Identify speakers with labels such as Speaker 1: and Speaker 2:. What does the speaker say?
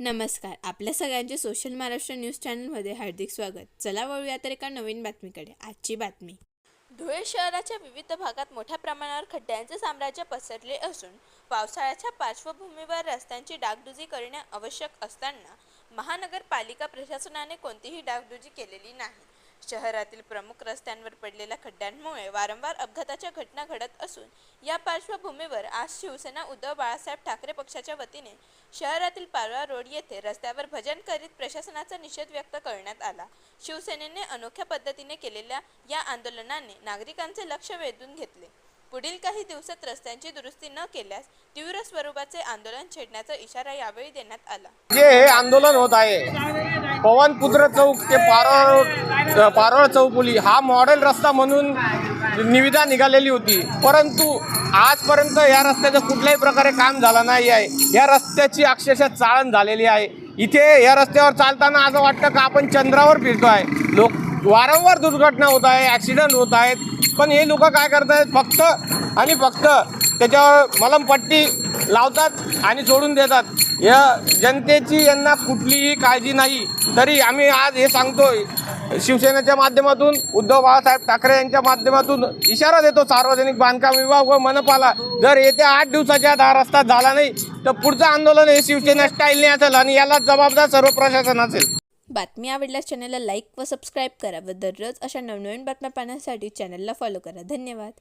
Speaker 1: नमस्कार. आपल्या सगळ्यांचे सोशल महाराष्ट्र न्यूज चॅनलमध्ये हार्दिक स्वागत. चला वळूया तर एका नवीन बातमीकडे. आजची बातमी. धुळे शहराच्या विविध भागात मोठ्या प्रमाणावर खड्ड्यांचे साम्राज्य पसरले असून पावसाळ्याच्या पार्श्वभूमीवर रस्त्यांची डागडुजी करणे आवश्यक असताना महानगरपालिका प्रशासनाने कोणतीही डागडुजी केलेली नाही. शहरातील प्रमुख रस्त्यांवर पडलेल्या खड्ड्यांमुळे वारंवार अपघाताच्या घटना घडत असून या पार्श्वभूमीवर आज शिवसेना उद्धव बाळासाहेब ठाकरे पक्षाच्या वतीने शहरातील पारवा रोड येथे रस्त्यावर भजन करीत प्रशासनाचा निषेध व्यक्त करण्यात आला. शिवसेनेने अनोख्या पद्धतीने केलेल्या या आंदोलनाने नागरिकांचे लक्ष वेधून घेतले. पुढील काही दिवसात रस्त्यांची दुरुस्ती न केल्यास तीव्र स्वरूपाचे आंदोलन छेडण्याचा इशारा यावेळी देण्यात आला.
Speaker 2: जे हे आंदोलन होत आहे पवनपुत्र चौक ते पारोळ पारोळ चौकुली हा मॉडेल रस्ता म्हणून निविदा निघालेली होती. परंतु आजपर्यंत या रस्त्याचं कुठल्याही प्रकारे काम झालं नाही आहे. या रस्त्याची अक्षरशः चाळण झालेली आहे. इथे या रस्त्यावर चालताना असं वाटतं का आपण चंद्रावर फिरतो आहे लोक वारंवार दुर्घटना होत आहे ॲक्सिडेंट होत आहेत. पण हे लोक काय करतायत? फक्त आणि फक्त त्याच्यावर मलमपट्टी लावतात आणि सोडून देतात. या जनतेची यांना कुठलीही काळजी नाही. तरी आम्ही आज हे सांगतोय शिवसेनेच्या माध्यमातून उद्धव बाळासाहेब ठाकरे यांच्या माध्यमातून इशारा देतो सार्वजनिक बांधकाम विभाग व मनपाला. जर येत्या आठ दिवसाच्या आत हा रस्ता झाला नाही तर पुढचं आंदोलन हे शिवसेना स्टाईलने असेल आणि याला जबाबदार सर्व प्रशासन असेल.
Speaker 1: बातमी आवडल्यास चॅनलला लाईक व सबस्क्राईब करा व दररोज अशा नवनवीन बातम्या पाहण्यासाठी चॅनलला फॉलो करा. धन्यवाद.